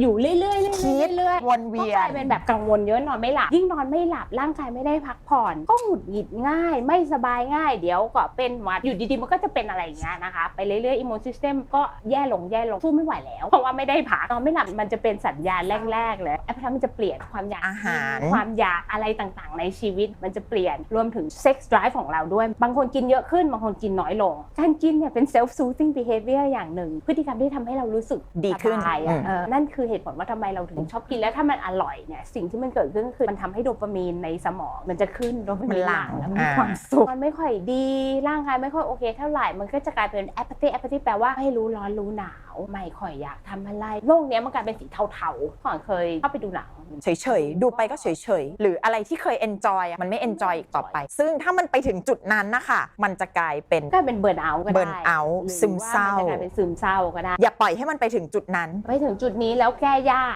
อยู่เรื่อยๆเคิดเรื่อยๆวนเวีก็ยกลานยเป็นแบบกังวลเยอะนอนไม่หลับ ยิ่งนอนไม่หลับร่างกายไม่ได้พักผ่อน ก็หงุดหงิดง่าย ไม่สบายง่าย เดี๋ยวก็เป็นหวัดอยู่ดีๆมันก็จะเป็นอะไรอย่างเงี้ยนะคะ ไปเรื่อยๆอิมมูนซิสเต็มก็แย่ลงแย่ลงสู้ไม่ไหวแล้ว เพราะว่าไม่ได้พักนอนไม่หลับมันจะเป็นสัญญาณแรกๆเลยแอปพลิเคชันมันจะเปลี่ยนความอยากอาหารความอยากอะไรต่างๆ ในชีวิตมันจะเปลี่ยนรวมถึงเซ็กซ์ drive ของเราด้วย บางคนกินเยอะขึ้นบางคนกินน้อยลง การกินเนี่ยเป็น self soothing behavior อย่างหนึ่ง พฤติกรรมที่ทำให้เรารู้สึกดีขึ้นสบายอือะมเออนั่นคือเหตุผลว่าทำไมเราถึงชอบกินและถ้ามันอร่อยเนี่ยสิ่งที่มันเกิดขึ้นก็คือมันทำให้โดปามีนในสมองมันจะขึ้นโดปามีนหลั่งแล้วมีความสุขมันไม่ค่อยดีร่างกายไม่ค่อยโอเคเท่าไหร่มันก็จะกลายเป็น apathy apathy แปลว่าให้รู้ร้อนรู้หนาวไม่ค่อยอยากทำอะไรโลกเนี้ยมันกลายเป็นสีเทาๆก่อนเคยเข้าไปดูหนังเฉยๆดูไปก็เฉยๆหรืออะไรที่เคย enjoy อะมันไม่ enjoy อีกต่อไป ซึ่งถ้ามันไปถึงจุดนั้นนะคะมันจะกลายเป็นก็เป็นเบิร์นเอาก็ได้ burn out หรือซึมเศร้าว่นจะกลายเป็นซึมเศร้าก็ได้อย่าปล่อยให้มันไปถึงจุดนั้น ไปถึงจุดนี้แล้วแก้ยาก